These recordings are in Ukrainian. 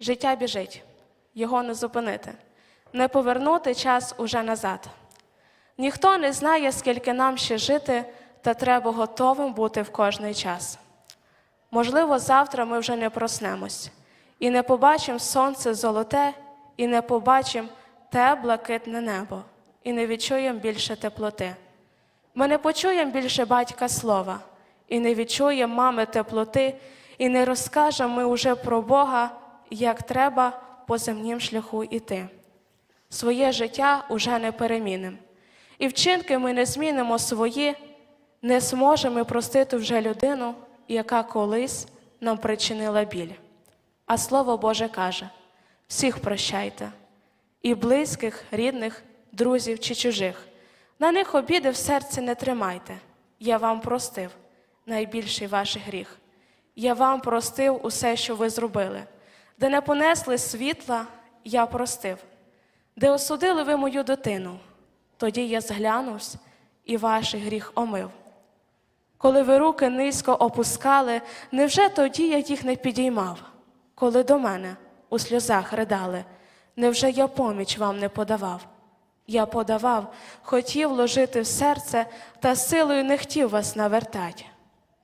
Життя біжить, його не зупинити, не повернути час уже назад. Ніхто не знає, скільки нам ще жити, та треба готовим бути в кожний час. Можливо, завтра ми вже не проснемось, і не побачимо сонце золоте, і не побачимо те блакитне небо, і не відчуємо більше теплоти. Ми не почуємо більше батька слова, і не відчуємо мами теплоти, і не розкажемо ми уже про Бога, як треба по земнім шляху іти. Своє життя уже не перемінимо. І вчинки ми не змінимо свої, не зможемо простити вже людину, яка колись нам причинила біль. А Слово Боже каже: всіх прощайте, і близьких, рідних, друзів чи чужих. На них обіди в серці не тримайте. Я вам простив найбільший ваш гріх. Я вам простив усе, що ви зробили. Де не понесли світла, я простив. Де осудили ви мою дитину, тоді я зглянувся і ваш гріх омив. Коли ви руки низько опускали, невже тоді я їх не підіймав? Коли до мене у сльозах ридали, невже я поміч вам не подавав? Я подавав, хотів ложити в серце, та силою не хотів вас навертать.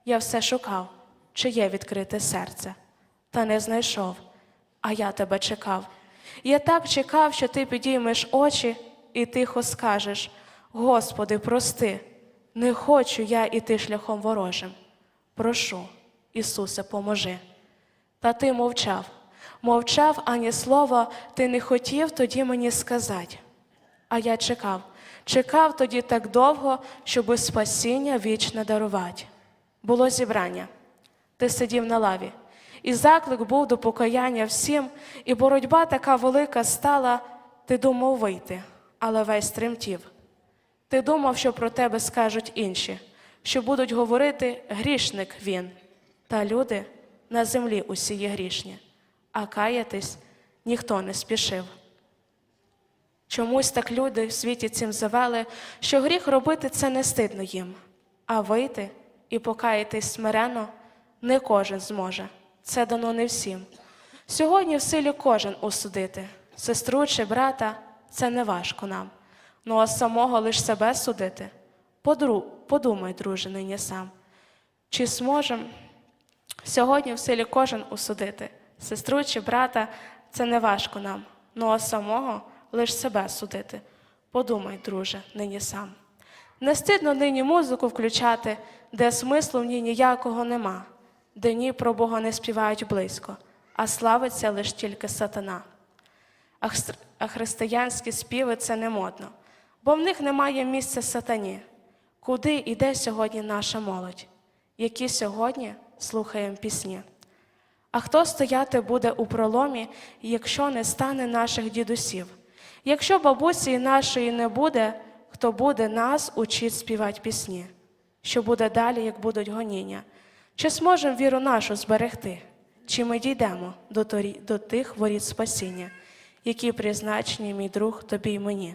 Я все шукав, чи є відкрите серце, та не знайшов, а я тебе чекав. Я так чекав, що ти підіймеш очі і тихо скажеш: Господи, прости, не хочу я іти шляхом ворожим. Прошу, Ісусе, поможи. Та ти мовчав, мовчав ані слова, ти не хотів тоді мені сказати. А я чекав, чекав тоді так довго, щоби спасіння вічне дарувати. Було зібрання, ти сидів на лаві, і заклик був до покаяння всім, і боротьба така велика стала, ти думав вийти, але весь тремтів. Ти думав, що про тебе скажуть інші, що будуть говорити грішник він, та люди на землі усі є грішні, а каятись ніхто не спішив. Чомусь так люди в світі цим завели, що гріх робити це не стидно їм, а вийти і покаятись смиренно не кожен зможе. Це дано не всім. Сьогодні в силі кожен осудити, сестру чи брата це не важко нам. Ну а самого лиш себе судити. Подру, подумай, друже, нині сам. Чи зможем сьогодні в силі кожен осудити, сестру чи брата це не важко нам. Ну а самого лиш себе судити. Подумай, друже, нині сам. Не стидно нині музику включати, де смислу в ній ніякого нема, де ні про Бога не співають близько, а славиться лиш тільки сатана. А християнські співи це не модно, бо в них немає місця сатані. Куди йде сьогодні наша молодь, які сьогодні слухаємо пісні? А хто стояти буде у проломі, якщо не стане наших дідусів? Якщо бабусі нашої не буде, хто буде нас учить співати пісні? Що буде далі, як будуть гоніння? Чи зможемо віру нашу зберегти? Чи ми дійдемо до, торі- до тих воріт спасіння, які призначені, мій друг, тобі й мені?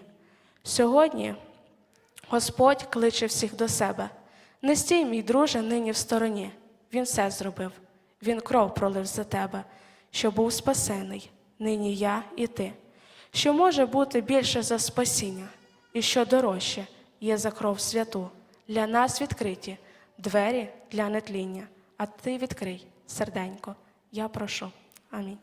Сьогодні Господь кличе всіх до себе. Не стій, мій друже, нині в стороні. Він все зробив. Він кров пролив за тебе, що був спасений, нині я і ти. Що може бути більше за спасіння, і що дорожче є за кров святу. Для нас відкриті двері для нетління, а ти відкрий, серденько, я прошу. Амінь.